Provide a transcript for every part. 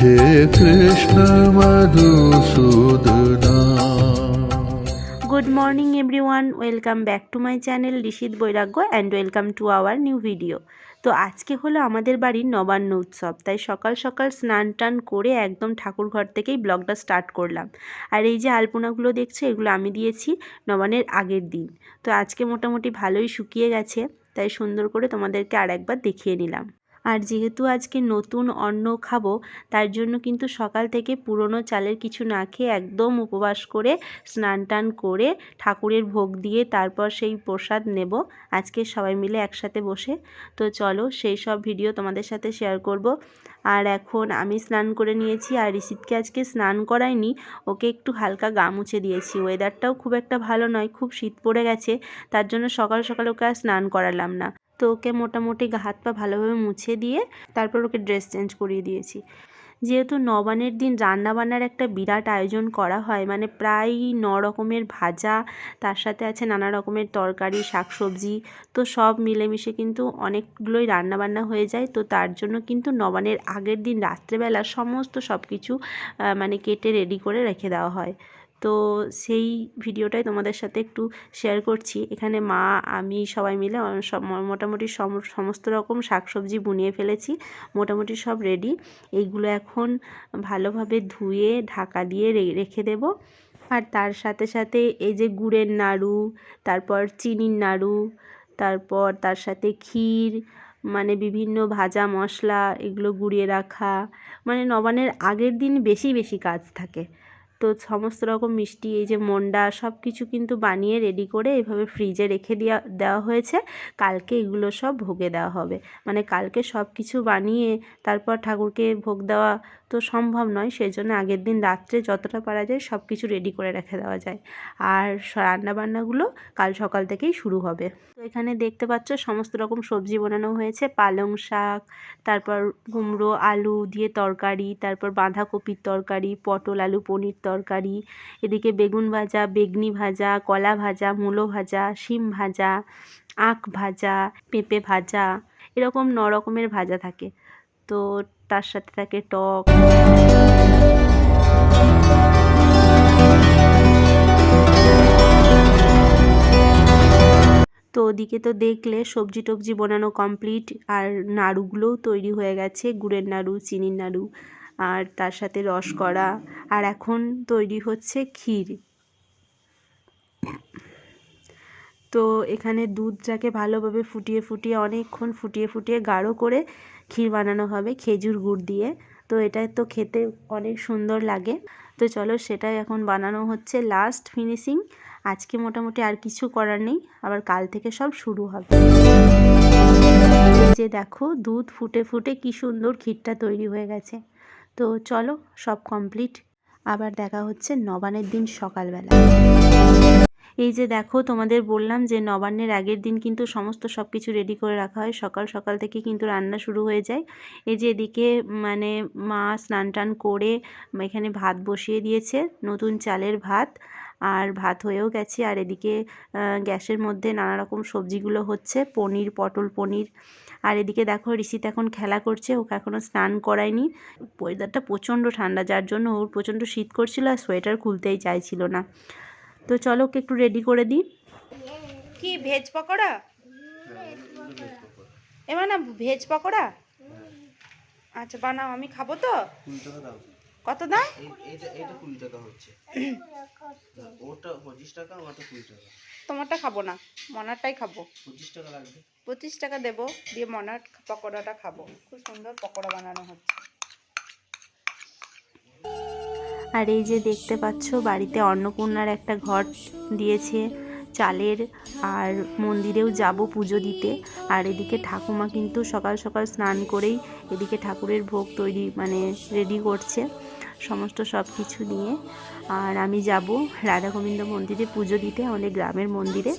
Hey Krishna Madhusudana. Good morning everyone welcome back to my channel Rishit বৈরাগ্য and welcome to our new video তো আজকে হলো আমাদের বাড়ির নবান্ন উৎসব, তাই সকাল সকাল স্নান টান করে একদম ঠাকুর ঘর থেকেই ব্লগটা স্টার্ট করলাম। আর এই যে আলপনাগুলো দেখছ, এগুলো আমি দিয়েছি নবান্নের আগের দিন। তো আজকে মোটামুটি ভালোই শুকিয়ে গেছে, তাই সুন্দর করে তোমাদেরকে আর একবার দেখিয়ে নিলাম। আর যেহেতু আজকে নতুন অন্ন খাব, তার জন্য কিন্তু সকাল থেকে পুরনো চালের কিছু না খেয়ে একদম উপবাস করে, স্নান টান করে, ঠাকুরের ভোগ দিয়ে তারপর সেই প্রসাদ নেব। আজকে সবাই মিলে একসাথে বসে। তো চলো সেই সব ভিডিও তোমাদের সাথে শেয়ার করব। আর এখন আমি স্নান করে নিয়েছি আর ঋষিতকে আজকে স্নান করাইনি, ওকে একটু হালকা গা মুছে দিয়েছি। ওয়েদারটাও খুব একটা ভালো নয়, খুব শীত পড়ে গেছে, তার জন্য সকাল সকাল ওকে আর স্নান করালাম না। তো ওকে মোটামুটি হাত পা ভালোভাবে মুছে দিয়ে তারপর ওকে ড্রেস চেঞ্জ করিয়ে দিয়েছি। যেহেতু নবানের দিন রান্নাবান্নার একটা বিরাট আয়োজন করা হয় মানে প্রায় ন রকমের ভাজা, তার সাথে আছে নানা রকমের তরকারি, শাকসবজি, তো সব মিলেমিশে কিন্তু অনেকগুলোই রান্নাবান্না হয়ে যায়। তো তার জন্য কিন্তু নবানের আগের দিন রাত্রেবেলা সমস্ত সব কিছু মানে কেটে রেডি করে রেখে দেওয়া হয়। তো সেই ভিডিওটাই তোমাদের সাথে একটু শেয়ার করছি। এখানে মা, আমি সবাই মিলে মোটামুটি সম- সমস্ত রকম শাকসবজি বুনিয়ে ফেলেছি, মোটামুটি সব রেডি এইগুলো এখন ভালোভাবে ধুয়ে, ঢাকা দিয়ে রেখে দেব। আর তার সাথে সাথে এই যে গুড়ের নাড়ু, তারপর চিনির নাড়ু, তারপর তার সাথে ক্ষীর মানে বিভিন্ন ভাজা মশলা, এগুলো গুঁড়িয়ে রাখা। মানে নবানের আগের দিন বেশি বেশি কাজ থাকে। তো সমস্ত রকম মিষ্টি, এই যে মন্ডা সব কিছু কিন্তু বানিয়ে রেডি করে এভাবে ফ্রিজে রেখে দেওয়া দেওয়া হয়েছে। কালকে এগুলো সব ভোগে দেওয়া হবে। মানে কালকে সব কিছু বানিয়ে তারপর ঠাকুরকে ভোগ দেওয়া তো সম্ভব নয় সেই জন্য আগের দিন রাত্রে যতটা পারা যায় সব কিছু রেডি করে রেখে দেওয়া যায়। আর রান্নাবান্নাগুলো কাল সকাল থেকেই শুরু হবে। তো এখানে দেখতে পাচ্ছ সমস্ত রকম সবজি বানানো হয়েছে, পালং শাক, তারপর কুমড়ো, আলু দিয়ে তরকারি, তারপর বাঁধাকপির তরকারি, পটল, আলু, পনির তরকারি, এদিকে বেগুন ভাজা, বেগনি ভাজা, কলা ভাজা, মূলো ভাজা, শিম ভাজা, আখ ভাজা, পেঁপে ভাজা, এরকম ন রকমের ভাজা থাকে। তো তার সাথে থাকে টক। তো ওদিকে তো দেখলে সবজি টবজি বানানো কমপ্লিট আর নাড়ুগুলোও তৈরি হয়ে গেছে, গুড়ের নাড়ু, চিনির নাড়ু, আর তার সাথে রস করা, আর এখন তৈরি হচ্ছে ক্ষীর। তো এখানে দুধটাকে ভালোভাবে ফুটিয়ে ফুটিয়ে, অনেকক্ষণ ফুটিয়ে ফুটিয়ে গাঢ় করে ক্ষীর বানানো হবে খেজুর গুড় দিয়ে। তো এটা তো খেতে অনেক সুন্দর লাগে। তো চলো সেটাই এখন বানানো হচ্ছে লাস্ট ফিনিশিং আজকে মোটামুটি আর কিছু করার নেই, আবার কাল থেকে সব শুরু হবে। যে দেখো দুধ ফুটে ফুটে কি সুন্দর ক্ষীরটা তৈরি হয়ে গেছে। তো চলো সব কমপ্লিট আবার দেখা হচ্ছে নবানের দিন সকালবেলা। এই যে দেখো, তোমাদের বললাম যে নবান্নের আগের দিন কিন্তু সমস্ত সব কিছু রেডি করে রাখা হয়। সকাল সকাল থেকে কিন্তু রান্না শুরু হয়ে যায়। এই যে এদিকে মানে মা স্নান টান করে এখানে ভাত বসিয়ে দিয়েছে, নতুন চালের ভাত আর ভাত হয়েও গেছে। আর এদিকে গ্যাসের মধ্যে নানা রকম সবজিগুলো হচ্ছে, পনির, পটল পনির। আর এদিকে দেখো, ঋষিত এখন খেলা করছে, ওকে এখনও স্নান করায়নি। ওয়েদারটা প্রচণ্ড ঠান্ডা, যার জন্য ওর প্রচণ্ড শীত করছিল আর সোয়েটার খুলতেই চাইছিল না। তো চলো ওকে একটু রেডি করে দিই। কি ভেজ পকোড়া? এবার না ভেজ পকোড়া? আচ্ছা বানাও আমি খাব তো? দাও কত দাম? এটা কুড়ি টাকা হচ্ছে ওটা পঁচিশ টাকা কুড়ি টাকা। তোমারটা খাব না মনারটাই খাব। পঁচিশ টাকা লাগবে। পঁচিশ টাকা দেবো দিয়ে মনার পকোড়াটা খাব। খুব সুন্দর পকোড়া বানানো হচ্ছে। আর এই যে দেখতে পাচ্ছ, বাড়িতে অন্নপূর্ণার একটা ঘর দিয়েছে চালের, আর মন্দিরেও যাব পুজো দিতে। আর এদিকে ঠাকুমা কিন্তু সকাল সকাল স্নান করেই এদিকে ঠাকুরের ভোগ তৈরি মানে রেডি করছে সমস্ত সব কিছু নিয়ে। আর আমি যাব রাধা গোবিন্দ মন্দিরে পুজো দিতে, আমাদের গ্রামের মন্দিরে।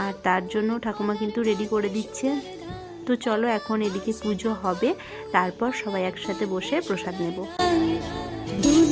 আর তার জন্য ঠাকুমা কিন্তু রেডি করে দিচ্ছে। তো চলো এখন এদিকে পুজো হবে, তারপর সবাই একসাথে বসে প্রসাদ নেব।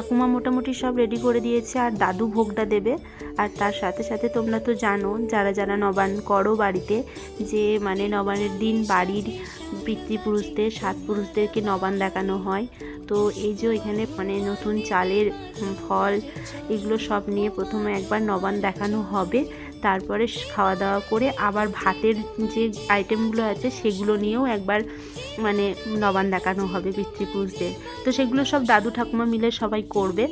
ঠাকুমা মোটামুটি সব রেডি করে দিয়েছে আর দাদু ভোগটা দেবে। আর তার সাথে সাথে তোমরা তো জানো, যারা যারা নবান করো বাড়িতে, যে মানে নবানের দিন বাড়ির পিতৃপুরুষদের, সাত পুরুষদেরকে নবান দেখানো হয়। তো এই যে এখানে মানে নতুন চালের ফল, এগুলো সব নিয়ে প্রথমে একবার নবান দেখানো হবে। তারপরে খাওয়া দাওয়া করে আবার ভাতের যে আইটেমগুলো আছে, সেগুলো নিয়েও একবার মানে নবান দেখানো হবে পিতৃপুরুষদের তো সেগুলো সব দাদু ঠাকুমা মিলে সবাই করবে।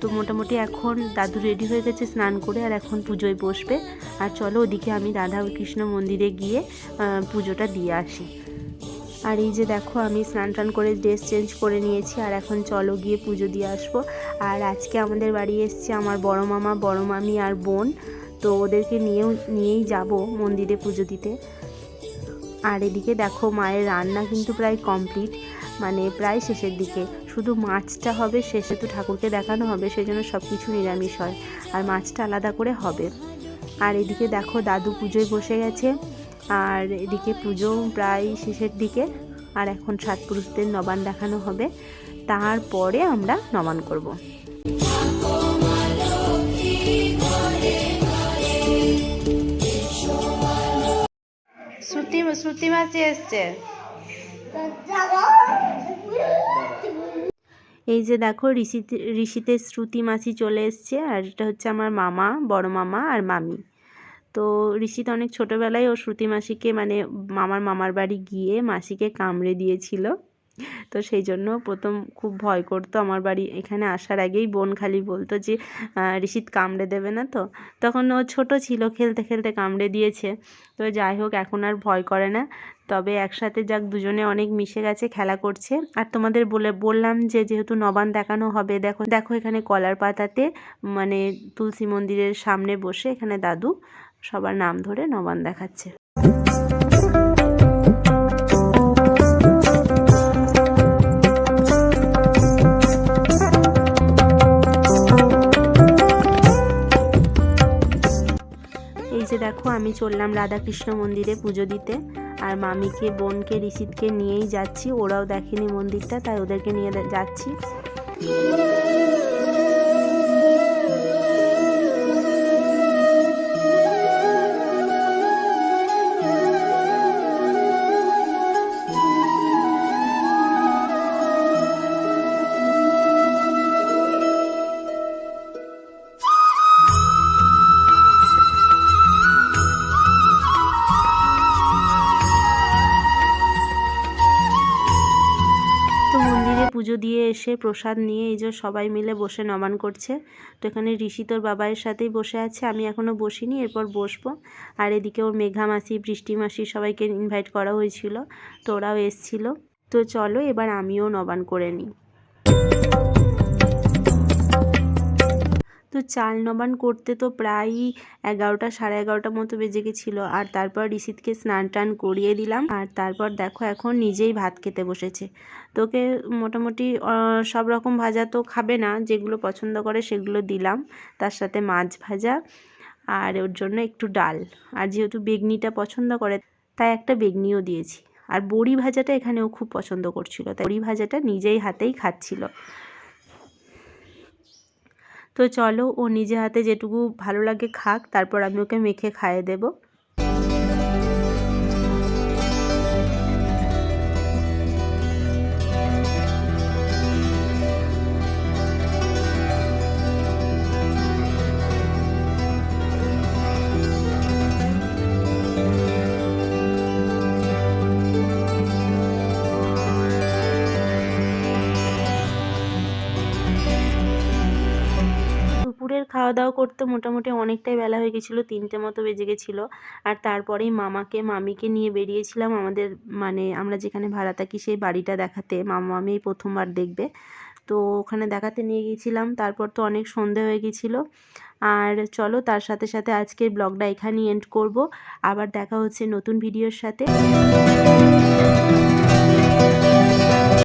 তো মোটামুটি এখন দাদু রেডি হয়ে গেছে স্নান করে আর এখন পুজোয় বসবে। আর চলো ওদিকে আমি রাধা কৃষ্ণ মন্দিরে গিয়ে পুজোটা দিয়ে আসি। আর এই যে দেখো আমি স্নান টান করে ড্রেস চেঞ্জ করে নিয়েছি আর এখন চলো গিয়ে পুজো দিয়ে আসব। আর আজকে আমাদের বাড়ি এসছে আমার বড় মামা, বড় মামি আর বোন। তো ওদেরকে নিয়েও, নিয়েই যাব মন্দিরে পুজো দিতে। আর এদিকে দেখো মায়ের রান্না কিন্তু প্রায় কমপ্লিট মানে প্রায় শেষের দিকে। শুধু মাছটা হবে, শেষে তো ঠাকুরকে দেখানো হবে, সেজন্য সব কিছু নিরামিষ হয়। আর মাছটা আলাদা করে হবে। আর এদিকে দেখো দাদু পুজোয় বসে গেছে। আর এদিকে পুজো প্রায় শেষের দিকে। আর এখন সাত পুরুষদের নবান দেখানো হবে। তারপরে আমরা নবান করব। শ্রুতি শ্রুতি মাসি এসছে। এই যে দেখো, ঋষিতে ঋষিতে শ্রুতি মাসি চলে এসছে, আর এটা হচ্ছে আমার মামা, বড় মামা আর মামি। তো ঋষিতে অনেক ছোটোবেলায় ও শ্রুতি মাসিকে মানে মামার মামার বাড়ি গিয়ে মাসিকে কামড়ে দিয়েছিল। তো সেই জন্য প্রথম খুব ভয় করতো আমার বাড়ি এখানে আসার আগেই। বোন খালি বলতো যে ঋষিত কামড়ে দেবে না তো? তখন ও ছোট ছিল, খেলতে খেলতে কামড়ে দিয়েছে। তো যাই হোক, এখন আর ভয় করে না। তবে একসাথে যাক, দুজনে অনেক মিশে গেছে, খেলা করছে। আর তোমাদের বলে, বললাম যে, যেহেতু নবান দেখানো হবে, দেখো দেখো এখানে কলার পাতাতে মানে তুলসী মন্দিরের সামনে বসে এখানে দাদু সবার নাম ধরে নবান দেখাচ্ছে। দেখো, আমি চললাম রাধাকৃষ্ণ মন্দিরে পুজো দিতে। আর মামিকে, বোনকে, ঋষিতকে নিয়েই যাচ্ছি। ওরাও দেখেনি মন্দিরটা, তাই ওদেরকে নিয়ে যাচ্ছি। দিয়ে এসে প্রসাদ নিয়ে এই যে সবাই মিলে বসে নবান করছে। তো এখানে ঋষি তোর বাবাইয়ের সাথেই বসে আছে, আমি এখনও বসিনি, এরপর বসবো। আর এদিকে ওর মেঘা মাসি, বৃষ্টি মাসি সবাইকে ইনভাইট করা হয়েছিল, তো ওরাও এসছিল। তো চলো এবার আমিও নবান করে নিই। তো চাল নবান করতে তো প্রায়ই এগারোটা, সাড়ে এগারোটা মতো বেজে গেছিল। আর তারপর ঋষিতকে স্নান টান করিয়ে দিলাম। আর তারপর দেখো এখন নিজেই ভাত খেতে বসেছে। তোকে মোটামুটি সব রকম ভাজা তো খাবে না, যেগুলো পছন্দ করে সেগুলো দিলাম। তার সাথে মাছ ভাজা আর ওর জন্য একটু ডাল। আর যেহেতু বেগনিটা পছন্দ করে, তাই একটা বেগনিও দিয়েছি। আর বড়ি ভাজাটা এখানেও খুব পছন্দ করছিল। তাই বড়ি ভাজাটা নিজেই হাতেই খাচ্ছিল। তো চলো ও নিজে হাতে যেটুকু ভালো লাগে খাক, তারপর আমি ওকে মেখে খাইয়ে দেবো। খাওয়া দাওয়া করতে মোটামুটি অনেকটাই বেলা হয়ে গেছিল, তিনটে মতো বেজে গেছিল। আর তারপরেই মামাকে, মামিকে নিয়ে বেরিয়েছিলাম আমাদের মানে আমরা যেখানে ভাড়া থাকি সেই বাড়িটা দেখাতে। মামা মামি প্রথমবার দেখবে। তো ওখানে দেখাতে নিয়ে গিয়েছিলাম। তারপর তো অনেক সন্ধে হয়ে গেছিল। আর চলো তার সাথে সাথে আজকের ব্লগটা এখানেই এন্ড করব। আবার দেখা হচ্ছে নতুন ভিডিওর সাথে।